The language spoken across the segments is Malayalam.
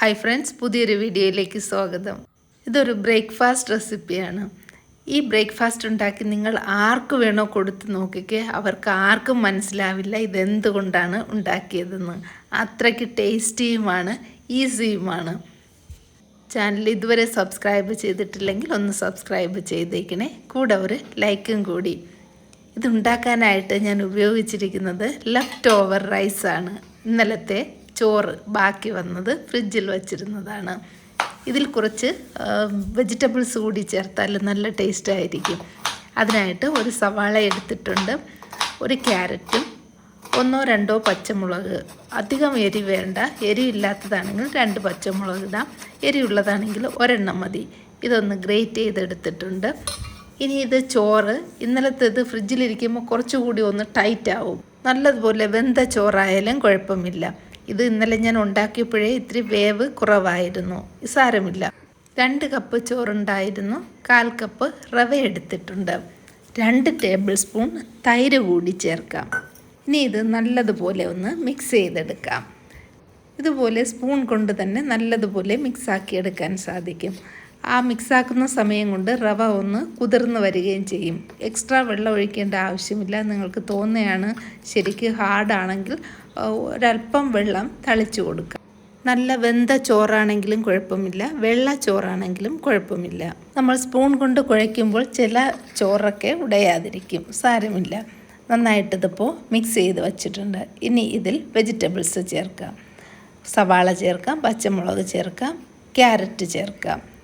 ഹായ് ഫ്രണ്ട്സ് പുതിയൊരു വീഡിയോയിലേക്ക് സ്വാഗതം. ഇതൊരു ബ്രേക്ക്ഫാസ്റ്റ് റെസിപ്പിയാണ് ഈ ബ്രേക്ക്ഫാസ്റ്റ് ഉണ്ടാക്കി നിങ്ങൾ ആർക്ക് വേണോ കൊടുത്ത് നോക്കിക്കേ അവർക്ക് ആർക്കും മനസ്സിലാവില്ല ഇതെന്തുകൊണ്ടാണ് ഉണ്ടാക്കിയതെന്ന്. അത്രയ്ക്ക് ടേസ്റ്റിയുമാണ് ഈസിയുമാണ്. ചാനൽ ഇതുവരെ സബ്സ്ക്രൈബ് ചെയ്തിട്ടില്ലെങ്കിൽ ഒന്ന് സബ്സ്ക്രൈബ് ചെയ്തേക്കണേ. കൂടെ ഒരു ലൈക്കും കൂടി. ഇതുണ്ടാക്കാനായിട്ട് ഞാൻ ഉപയോഗിച്ചിരിക്കുന്നത് ലെഫ്റ്റ് ഓവർ റൈസാണ് ഇന്നലത്തെ ചോറ് ബാക്കി വന്നത് ഫ്രിഡ്ജിൽ വച്ചിരുന്നതാണ്. ഇതിൽ കുറച്ച് വെജിറ്റബിൾസ് കൂടി ചേർത്താൽ നല്ല ടേസ്റ്റ് ആയിരിക്കും. അതിനായിട്ട് ഒരു സവാള എടുത്തിട്ടുണ്ട് ഒരു ക്യാരറ്റും ഒന്നോ രണ്ടോ പച്ചമുളക്. അധികം എരി വേണ്ട എരിവില്ലാത്തതാണെങ്കിൽ രണ്ട് പച്ചമുളക് ഇടാം. എരിവുള്ളതാണെങ്കിൽ ഒരെണ്ണം മതി. ഇതൊന്ന് ഗ്രേറ്റ് ചെയ്തെടുത്തിട്ടുണ്ട്. ഇനി ഇത് ചോറ് ഇന്നലത്തേത് ഫ്രിഡ്ജിലിരിക്കുമ്പോൾ കുറച്ചുകൂടി ഒന്ന് ടൈറ്റ് ആവും നല്ലതുപോലെ വെന്ത ചോറായാലും കുഴപ്പമില്ല. ഇത് ഇന്നലെ ഞാൻ ഉണ്ടാക്കിയപ്പോഴേ ഇത്തിരി വേവ് കുറവായിരുന്നു. സാരമില്ല. രണ്ട് കപ്പ് ചോറുണ്ടായിരുന്നു. കാൽ കപ്പ് റവ എടുത്തിട്ടുണ്ട്. രണ്ട് ടേബിൾ സ്പൂൺ തൈര് കൂടി ചേർക്കാം. ഇനി ഇത് നല്ലതുപോലെ ഒന്ന് മിക്സ് ചെയ്തെടുക്കാം. ഇതുപോലെ സ്പൂൺ കൊണ്ട് തന്നെ നല്ലതുപോലെ മിക്സാക്കി എടുക്കാൻ സാധിക്കും. ആ മിക്സാക്കുന്ന സമയം കൊണ്ട് റവ ഒന്ന് കുതിർന്ന് വരികയും ചെയ്യും. എക്സ്ട്രാ വെള്ളം ഒഴിക്കേണ്ട ആവശ്യമില്ല. നിങ്ങൾക്ക് തോന്നുകയാണ് ശരിക്ക് ഹാർഡാണെങ്കിൽ ഒരല്പം വെള്ളം തളിച്ചു കൊടുക്കുക നല്ല വെന്ത ചോറാണെങ്കിലും കുഴപ്പമില്ല. വെള്ള ചോറാണെങ്കിലും കുഴപ്പമില്ല. നമ്മൾ സ്പൂൺ കൊണ്ട് കുഴയ്ക്കുമ്പോൾ ചില ചോറൊക്കെ ഉടയാതിരിക്കും. സാരമില്ല. നന്നായിട്ടിതിപ്പോൾ മിക്സ് ചെയ്ത് വച്ചിട്ടുണ്ട്. ഇനി ഇതിൽ വെജിറ്റബിൾസ് ചേർക്കാം. സവാള ചേർക്കാം പച്ചമുളക് ചേർക്കാം ക്യാരറ്റ് ചേർക്കാം.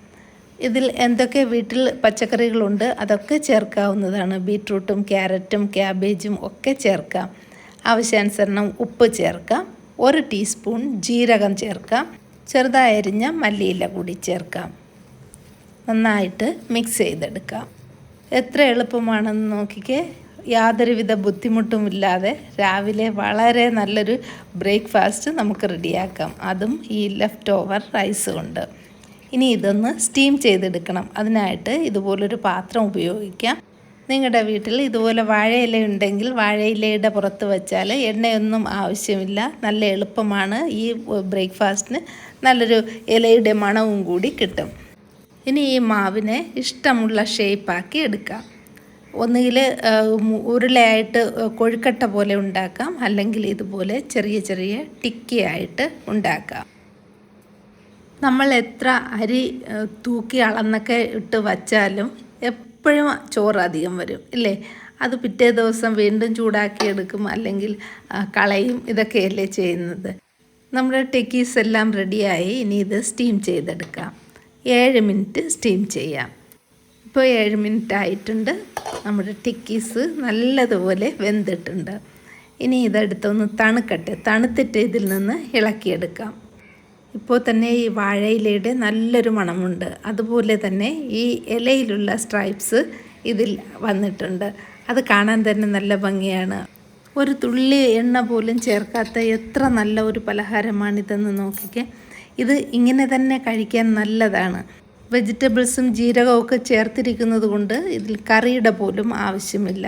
ഇതിൽ എന്തൊക്കെ വീട്ടിൽ പച്ചക്കറികളുണ്ട് അതൊക്കെ ചേർക്കാവുന്നതാണ്. ബീട്രൂട്ടും ക്യാരറ്റും ക്യാബേജും ഒക്കെ ചേർക്കാം. ആവശ്യാനുസരണം ഉപ്പ് ചേർക്കാം. ഒരു ടീസ്പൂൺ ജീരകം ചേർക്കാം. ചെറുതായി അരിഞ്ഞ മല്ലിയില കൂടി ചേർക്കാം. നന്നായിട്ട് മിക്സ് ചെയ്തെടുക്കാം. എത്ര എളുപ്പമാണെന്ന് നോക്കിക്കേ. യാതൊരുവിധ ബുദ്ധിമുട്ടുമില്ലാതെ രാവിലെ വളരെ നല്ലൊരു ബ്രേക്ക്ഫാസ്റ്റ് നമുക്ക് റെഡിയാക്കാം അതും ഈ ലെഫ്റ്റ് ഓവർ റൈസ് കൊണ്ട്. ഇനി ഇതൊന്ന് സ്റ്റീം ചെയ്തെടുക്കണം. അതിനായിട്ട് ഇതുപോലൊരു പാത്രം ഉപയോഗിക്കാം. നിങ്ങളുടെ വീട്ടിൽ ഇതുപോലെ വാഴയില ഉണ്ടെങ്കിൽ വാഴയിലയുടെ പുറത്ത് വെച്ചാൽ എണ്ണയൊന്നും ആവശ്യമില്ല. നല്ല എളുപ്പമാണ്. ഈ ബ്രേക്ക്ഫാസ്റ്റിന് നല്ലൊരു ഇലയുടെ മണവും കൂടി കിട്ടും. ഇനി ഈ മാവിനെ ഇഷ്ടമുള്ള ഷേപ്പാക്കി എടുക്കാം. ഒന്നുകിൽ ഉരുളയായിട്ട് കൊഴുക്കട്ട പോലെ ഉണ്ടാക്കാം. അല്ലെങ്കിൽ ഇതുപോലെ ചെറിയ ചെറിയ ടിക്കിയായിട്ട് ഉണ്ടാക്കാം. നമ്മൾ എത്ര അരി തൂക്കി അളന്നൊക്കെ ഇട്ട് വച്ചാലും എപ്പോഴും ചോറ് അധികം വരും ഇല്ലേ? അത് പിറ്റേ ദിവസം വീണ്ടും ചൂടാക്കി എടുക്കും അല്ലെങ്കിൽ കളയും ഇതൊക്കെയല്ലേ ചെയ്യുന്നത്. നമ്മുടെ ടെക്കീസ് എല്ലാം റെഡിയായി. ഇനി ഇത് സ്റ്റീം ചെയ്തെടുക്കാം. ഏഴ് മിനിറ്റ് സ്റ്റീം ചെയ്യാം. ഇപ്പോൾ ഏഴ് മിനിറ്റ് ആയിട്ടുണ്ട്. നമ്മുടെ ടിക്കീസ് നല്ലതുപോലെ വെന്തിട്ടുണ്ട്. ഇനി ഇതെടുത്തൊന്ന് തണുക്കട്ടെ. തണുത്തിട്ട് ഇതിൽ നിന്ന് ഇളക്കിയെടുക്കാം. ഇപ്പോൾ തന്നെ ഈ വാഴയിലയുടെ നല്ലൊരു മണമുണ്ട്. അതുപോലെ തന്നെ ഈ ഇലയിലുള്ള സ്ട്രൈപ്സ് ഇതിൽ വന്നിട്ടുണ്ട്. അത് കാണാൻ തന്നെ നല്ല ഭംഗിയാണ്. ഒരു തുള്ളി എണ്ണ പോലും ചേർക്കാത്ത എത്ര നല്ല ഒരു പലഹാരമാണിതെന്ന് നോക്കിക്കേ. ഇത് ഇങ്ങനെ തന്നെ കഴിക്കാൻ നല്ലതാണ്. വെജിറ്റബിൾസും ജീരകവും ഒക്കെ ചേർത്തിരിക്കുന്നത് കൊണ്ട് ഇതിൽ കറിയുടെ പോലും ആവശ്യമില്ല.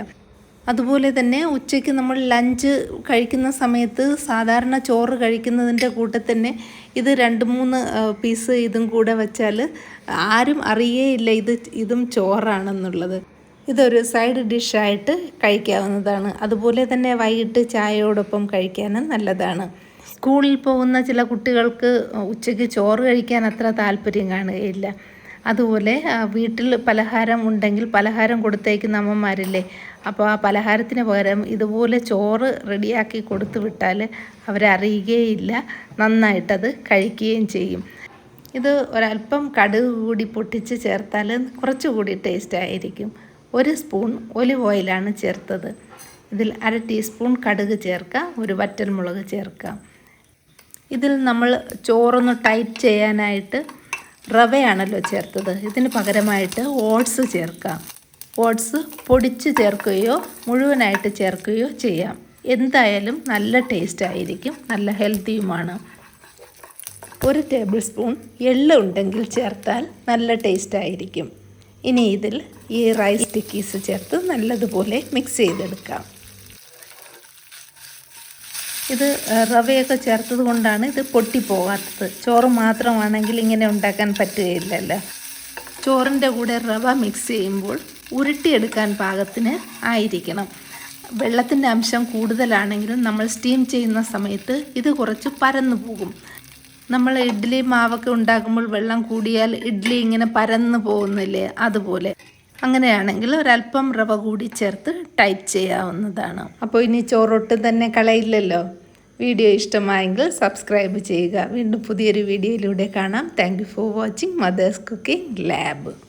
അതുപോലെ തന്നെ ഉച്ചയ്ക്ക് നമ്മൾ ലഞ്ച് കഴിക്കുന്ന സമയത്ത് സാധാരണ ചോറ് കഴിക്കുന്നതിന്റെ കൂടെ തന്നെ ഇത് രണ്ട് മൂന്ന് പീസ് ഇതും കൂടെ വെച്ചാൽ ആരും അറിയേയില്ല ഇത് ഇതും ചോറാണെന്നുള്ളത്. ഇതൊരു സൈഡ് ഡിഷായിട്ട് കഴിക്കാവുന്നതാണ്. അതുപോലെ തന്നെ വൈകിട്ട് ചായയോടൊപ്പം കഴിക്കാനും നല്ലതാണ്. സ്കൂളിൽ പോകുന്ന ചില കുട്ടികൾക്ക് ഉച്ചയ്ക്ക് ചോറ് കഴിക്കാൻ അത്ര താല്പര്യം കാണുകയില്ല. അതുപോലെ വീട്ടിൽ പലഹാരം ഉണ്ടെങ്കിൽ പലഹാരം കൊടുത്തേക്കുന്ന അമ്മമാരില്ലേ അപ്പോൾ ആ പലഹാരത്തിന് പകരം ഇതുപോലെ ചോറ് റെഡിയാക്കി കൊടുത്തു വിട്ടാൽ അവരറിയുകയില്ല നന്നായിട്ടത് കഴിക്കുകയും ചെയ്യും. ഇത് ഒരല്പം കടുക് കൂടി പൊട്ടിച്ച് ചേർത്താൽ കുറച്ചുകൂടി ടേസ്റ്റ് ആയിരിക്കും. ഒരു സ്പൂൺ ഒലിവ് ഓയിലാണ് ചേർത്തത്. ഇതിൽ അര ടീസ്പൂൺ കടുക് ചേർക്കാം ഒരു വറ്റൽ മുളക് ചേർക്കാം. ഇതിൽ നമ്മൾ ചോറൊന്ന് ടൈറ്റ് ചെയ്യാനായിട്ട് റവയാണല്ലോ ചേർത്തത്. ഇതിന് പകരമായിട്ട് ഓട്സ് ചേർക്കാം. ഓട്സ് പൊടിച്ച് ചേർക്കുകയോ മുഴുവനായിട്ട് ചേർക്കുകയോ ചെയ്യാം. എന്തായാലും നല്ല ടേസ്റ്റ് ആയിരിക്കും. നല്ല ഹെൽത്തിയുമാണ്. ഒരു ടേബിൾ സ്പൂൺ എള്ള് ഉണ്ടെങ്കിൽ ചേർത്താൽ നല്ല ടേസ്റ്റ് ആയിരിക്കും. ഇനി ഇതിൽ ഈ റൈസ് ടിക്കീസ് ചേർത്ത് നല്ലതുപോലെ മിക്സ് ചെയ്തെടുക്കാം. ഇത് റവയൊക്കെ ചേർത്തത് കൊണ്ടാണ് ഇത് പൊട്ടിപ്പോകാത്തത് ചോറ് മാത്രമാണെങ്കിൽ ഇങ്ങനെ ഉണ്ടാക്കാൻ പറ്റുകയില്ലല്ലോ. ചോറിന്റെ കൂടെ റവ മിക്സ് ചെയ്യുമ്പോൾ ഉരുട്ടിയെടുക്കാൻ പാകത്തിന് ആയിരിക്കണം. വെള്ളത്തിന്റെ അംശം കൂടുതലാണെങ്കിലും നമ്മൾ സ്റ്റീം ചെയ്യുന്ന സമയത്ത് ഇത് കുറച്ച് പരന്നു പോകും. നമ്മൾ ഇഡ്ഡലി മാവൊക്കെ ഉണ്ടാക്കുമ്പോൾ വെള്ളം കൂടിയാൽ ഇഡ്ഡലി ഇങ്ങനെ പരന്നു പോകുന്നില്ലേ? അതുപോലെ. അങ്ങനെയാണെങ്കിൽ ഒരല്പം റവ കൂടി ചേർത്ത് ടൈറ്റ് ചെയ്യാവുന്നതാണ്. അപ്പോൾ ഇനി ചോറൊട്ട് തന്നെ കളയില്ലല്ലോ? വീഡിയോ ഇഷ്ടമായെങ്കിൽ സബ്സ്ക്രൈബ് ചെയ്യുക. വീണ്ടും പുതിയൊരു വീഡിയോയിലൂടെ കാണാം. Thank for watching Mothers Cooking Lab